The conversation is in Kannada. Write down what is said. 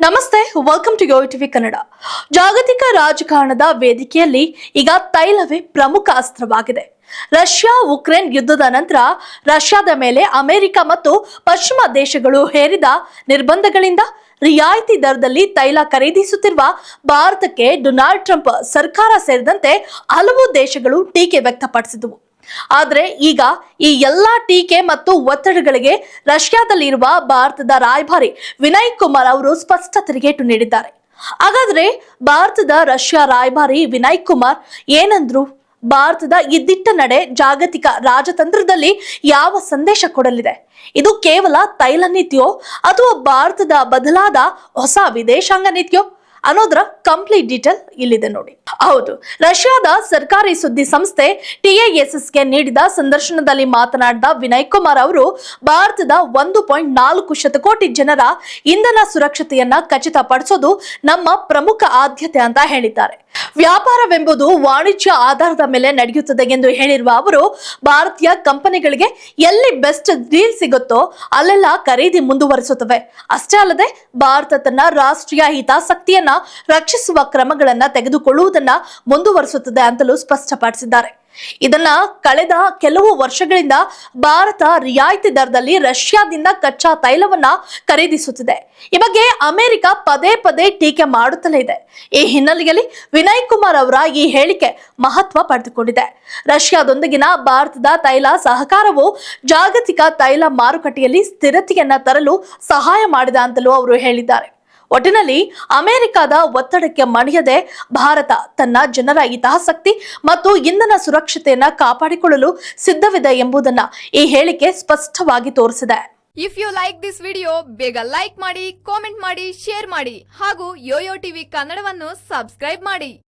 ನಮಸ್ತೆ welcome to Yo TV Kannada ಜಾಗತಿಕ ರಾಜಕಾರಣದ ವೇದಿಕೆಯಲ್ಲಿ ಈಗ ತೈಲವೇ ಪ್ರಮುಖ ಅಸ್ತ್ರವಾಗಿದೆ. ರಷ್ಯಾ ಉಕ್ರೇನ್ ಯುದ್ಧದ ನಂತರ ರಷ್ಯಾದ ಮೇಲೆ ಅಮೆರಿಕ ಮತ್ತು ಪಶ್ಚಿಮ ದೇಶಗಳು ಹೇರಿದ ನಿರ್ಬಂಧಗಳಿಂದ ರಿಯಾಯಿತಿ ದರದಲ್ಲಿ ತೈಲ ಖರೀದಿಸುತ್ತಿರುವ ಭಾರತಕ್ಕೆ ಡೊನಾಲ್ಡ್ ಟ್ರಂಪ್ ಸರ್ಕಾರ ಸೇರಿದಂತೆ ಹಲವು ದೇಶಗಳು ಟೀಕೆ ವ್ಯಕ್ತಪಡಿಸಿದವು. ಆದ್ರೆ ಈಗ ಈ ಎಲ್ಲಾ ಟೀಕೆ ಮತ್ತು ಒತ್ತಡಗಳಿಗೆ ರಷ್ಯಾದಲ್ಲಿರುವ ಭಾರತದ ರಾಯಭಾರಿ ವಿನಯ್ ಕುಮಾರ್ ಅವರು ಸ್ಪಷ್ಟ ತಿರುಗೇಟು ನೀಡಿದ್ದಾರೆ. ಹಾಗಾದ್ರೆ ಭಾರತದ ರಷ್ಯಾ ರಾಯಭಾರಿ ವಿನಯ್ ಕುಮಾರ್ ಏನಂದ್ರು? ಭಾರತದ ಇದ್ದಿಟ್ಟ ನಡೆ ಜಾಗತಿಕ ರಾಜತಂತ್ರದಲ್ಲಿ ಯಾವ ಸಂದೇಶ ಕೊಡಲಿದೆ? ಇದು ಕೇವಲ ತೈಲ ನೀತಿಯೋ ಅಥವಾ ಭಾರತದ ಬದಲಾದ ಹೊಸ ವಿದೇಶಾಂಗ ನೀತಿಯೋ? ಅನ್ನೋದರ ಕಂಪ್ಲೀಟ್ ಡೀಟೇಲ್ ಇಲ್ಲಿದೆ ನೋಡಿ. ಹೌದು, ರಷ್ಯಾದ ಸರ್ಕಾರಿ ಸುದ್ದಿ ಸಂಸ್ಥೆ ಟಿಎಎಸ್ಎಸ್ಗೆ ನೀಡಿದ ಸಂದರ್ಶನದಲ್ಲಿ ಮಾತನಾಡಿದ ವಿನಯ್ ಕುಮಾರ್ ಅವರು, ಭಾರತದ ಒಂದು ಪಾಯಿಂಟ್ ನಾಲ್ಕು ಶತಕೋಟಿ ಜನರ ಇಂಧನ ಸುರಕ್ಷತೆಯನ್ನ ಖಚಿತಪಡಿಸೋದು ನಮ್ಮ ಪ್ರಮುಖ ಆದ್ಯತೆ ಅಂತ ಹೇಳಿದ್ದಾರೆ. ವ್ಯಾಪಾರವೆಂಬುದು ವಾಣಿಜ್ಯ ಆಧಾರದ ಮೇಲೆ ನಡೆಯುತ್ತದೆ ಎಂದು ಹೇಳಿರುವ ಅವರು, ಭಾರತೀಯ ಕಂಪನಿಗಳಿಗೆ ಎಲ್ಲಿ ಬೆಸ್ಟ್ ಡೀಲ್ ಸಿಗುತ್ತೋ ಅಲ್ಲೆಲ್ಲ ಖರೀದಿ ಮುಂದುವರಿಸುತ್ತವೆ. ಅಷ್ಟೇ ಅಲ್ಲದೆ, ಭಾರತ ತನ್ನ ರಾಷ್ಟ್ರೀಯ ಹಿತಾಸಕ್ತಿಯನ್ನ ರಕ್ಷಿಸುವ ಕ್ರಮಗಳನ್ನ ತೆಗೆದುಕೊಳ್ಳುವುದನ್ನ ಮುಂದುವರಿಸುತ್ತದೆ ಅಂತಲೂ ಸ್ಪಷ್ಟಪಡಿಸಿದ್ದಾರೆ. ಇದನ್ನ ಕಳೆದ ಕೆಲವು ವರ್ಷಗಳಿಂದ ಭಾರತ ರಿಯಾಯಿತಿ ದರದಲ್ಲಿ ರಷ್ಯಾದಿಂದ ಕಚ್ಚಾ ತೈಲವನ್ನ ಖರೀದಿಸುತ್ತಿದೆ. ಈ ಬಗ್ಗೆ ಅಮೆರಿಕ ಪದೇ ಪದೇ ಟೀಕೆ ಮಾಡುತ್ತಲೇ ಇದೆ. ಈ ಹಿನ್ನೆಲೆಯಲ್ಲಿ ವಿನಯ್ ಕುಮಾರ್ ಅವರ ಈ ಹೇಳಿಕೆ ಮಹತ್ವ ಪಡೆದುಕೊಂಡಿದೆ. ರಷ್ಯಾದೊಂದಿಗಿನ ಭಾರತದ ತೈಲ ಸಹಕಾರವು ಜಾಗತಿಕ ತೈಲ ಮಾರುಕಟ್ಟೆಯಲ್ಲಿ ಸ್ಥಿರತೆಯನ್ನ ತರಲು ಸಹಾಯ ಮಾಡಿದೆ ಅಂತಲೂ ಅವರು ಹೇಳಿದ್ದಾರೆ. ಒಟ್ಟಿನಲ್ಲಿ ಅಮೆರಿಕದ ಒತ್ತಡಕ್ಕೆ ಮಣಿಯದೆ ಭಾರತ ತನ್ನ ಜನರ ಹಿತಾಸಕ್ತಿ ಮತ್ತು ಇಂಧನ ಸುರಕ್ಷತೆಯನ್ನ ಕಾಪಾಡಿಕೊಳ್ಳಲು ಸಿದ್ಧವಿದೆ ಎಂಬುದನ್ನ ಈ ಹೇಳಿಕೆ ಸ್ಪಷ್ಟವಾಗಿ ತೋರಿಸಿದೆ. If you like this video ಬೇಗ ಲೈಕ್ ಮಾಡಿ ಕಾಮೆಂಟ್ ಮಾಡಿ ಶೇರ್ ಮಾಡಿ ಹಾಗೂ ಯೋಯೋ ಟಿವಿ ಕನ್ನಡವನ್ನು ಸಬ್ಸ್ಕ್ರೈಬ್ ಮಾಡಿ.